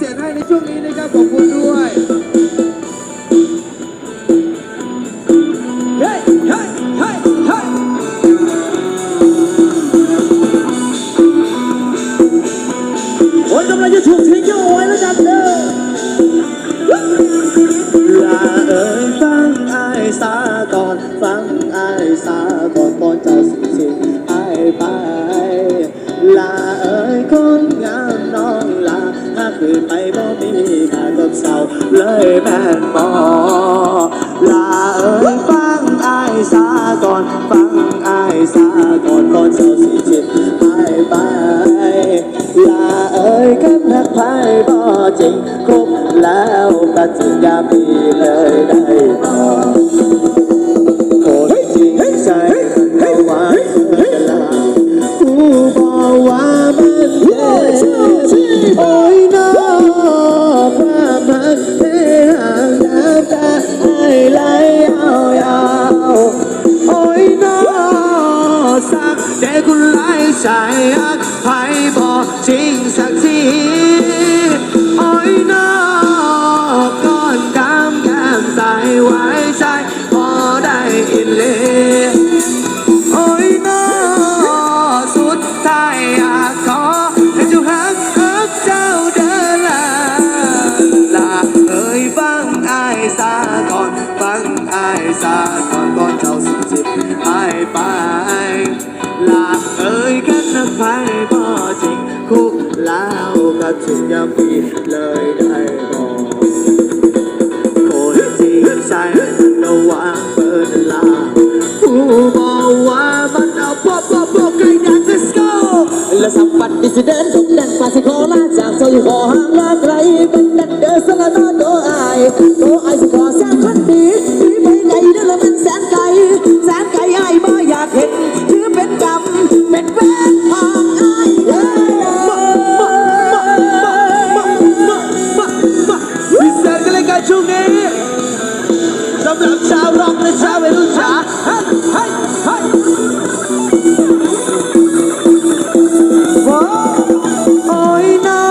ให้ในช่วงนี้นะครับขอบคุณด้วยเฮ้ยเฮ้ยเฮ้ยเฮ้ยโอ้ยกำลังจะถูกทิ้งเอาไว้แล้วจันเด้อลาเอ่ยฟังไอ้ายสาก่อนฟังไอ้ายสาก่อนก่อนเจ้าสิสิไอ้ายไปลาเอ่ยคนงามน้องลาหาก คืนไปบ่มีค่ากับเศร้าเลยแม่นบ่ลาเอ่ยฟังไอ้ายสาก่อนฟังไอ้ายสาก่อนก่อนเจ้าสิจิตไอ้ายไปลาเอ่ยกันหักไพ่บ่จริงครบแล้วก็จึงอย่ามีเลยได้บ่ ใจอักไพ่บอกจริงสักทีโอ้ยนอก้อนดำแก้มใสไว้ใจ พอได้อินเลโอ้ยนอสุดท้ายอยากขอให้เจ้าหักหักเจ้าเดินลาลาเอ่ยฟังไอ้ายสาก่อนฟังไอ้ายสาก่อนก่อนเจ้าสิจิบไอ้ายไป ลาเอ่ยกันนักไพ่บ่จริงคุกแล้วก็ถึงยามปีเลยได้บอกคนจริงใจระวังเปิดลาผู้บอกว่ามันเอาปอบปอบปอบไก่ดัน let's go และสัมผัสดิสเดนทุกดันปาสิโคลาจากโซยขอห่างลาไกลเป็นดันเดอร์สลายตัวอายสิขอ สำหรับชาวร็อกและชาวเวรุ่นจ๋าโอ้โอ้ยน้อ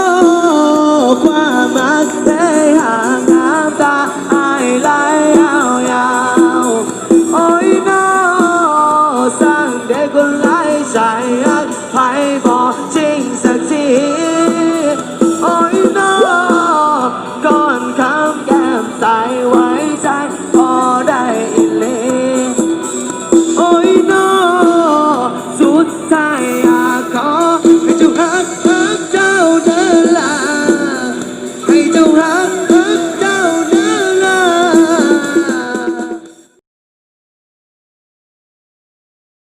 ความรักได้ห่างน้ำตาอายไหลยาวยาวโอ้ยน้อสร้างเด็กคนไร้ใจอักไพ่บอก